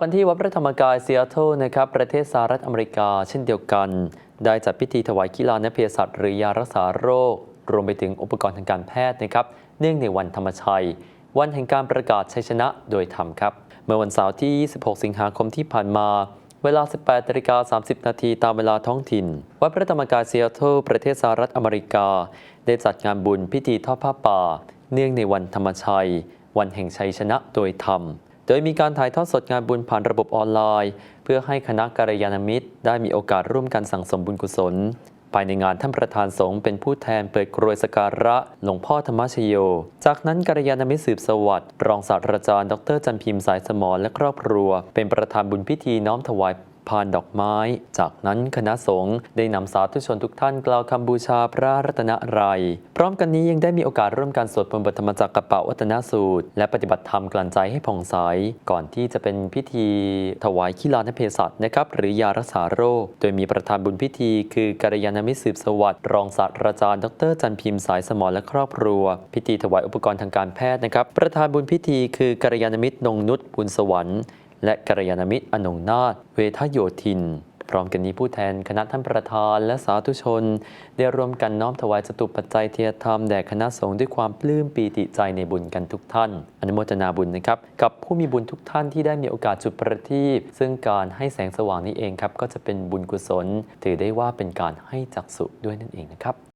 กันที่วัดพระธรรมกายซีแอตเทิลนะครับประเทศสหรัฐอเมริกา เช่นเดียวกัน ได้จัดพิธีถวายกีฬาและเภสัชหรือยารักษาโรค รวมไปถึงอุปกรณ์ทางการแพทย์นะครับเนื่องในวันธรรมชัย วันแห่งการประกาศชัยชนะโดยธรรมครับ เมื่อวันเสาร์ที่ 26 สิงหาคมที่ผ่านมา เวลา 18นาฬิกา30 นาทีตามเวลาท้องถิ่น วัดพระธรรมกายซีแอตเทิลประเทศสหรัฐอเมริกา ได้จัดงานบุญพิธีทอดผ้าป่า เนื่องในวันธรรมชัย วันแห่งชัยชนะโดยธรรม โดยมีการถ่ายทอดสดงานบุญผ่านระบบออนไลน์ เพื่อให้คณะกัลยาณมิตร ได้มีโอกาสร่วมกันสั่งสมบุญกุศล ภายในงานท่านประธานสงฆ์เป็นผู้แทนเปิดกรวยสการะหลวงพ่อธรรมชโย จากนั้นกัลยาณมิตรสืบสวัสดิ์รองศาสตราจารย์ ดรจันพิมพ์สายสมรและครอบครัว เป็นประธานบุญพิธีน้อมถวาย พานดอกไม้ จากนั้นคณะสงฆ์ได้นำสาธุชนทุกท่านกล่าวคำบูชาพระรัตนรัย พร้อมกันนี้ยังได้มีโอกาสร่วมกันสวดมนต์บทธรรมจักรกระเป๋าวัฒนสูตร และปฏิบัติธรรมกลั่นใจให้ผ่องใส ก่อนที่จะเป็นพิธีถวายขีลานเภสัชนะครับหรือยารักษาโรค โดยมีประธานบุญพิธี คือกัลยาณมิตรสืบสวัสดิ์รองศาสตราจารย์ดรจันพิมพ์สายสมรและครอบครัว พิธีถวายอุปกรณ์ทางการแพทย์นะครับ ประธานบุญพิธีคือกัลยาณมิตรนงนุชบุญสวรรค์ และกัลยาณมิตรอนงนาถเวทโยธิน พร้อมกันนี้ผู้แทนคณะท่านประธานและสาธุชน ได้ร่วมกันน้อมถวายจตุปัจจัยเทียธรรมแด่คณะสงฆ์ด้วยความปลื้มปีติใจในบุญกันทุกท่าน อนุโมทนาบุญนะครับ กับผู้มีบุญทุกท่านที่ได้มีโอกาสจุดประทีปซึ่งการให้แสงสว่างนี้เองครับก็จะเป็นบุญกุศล ถือได้ว่าเป็นการให้จักสุด้วยนั่นเองนะครับ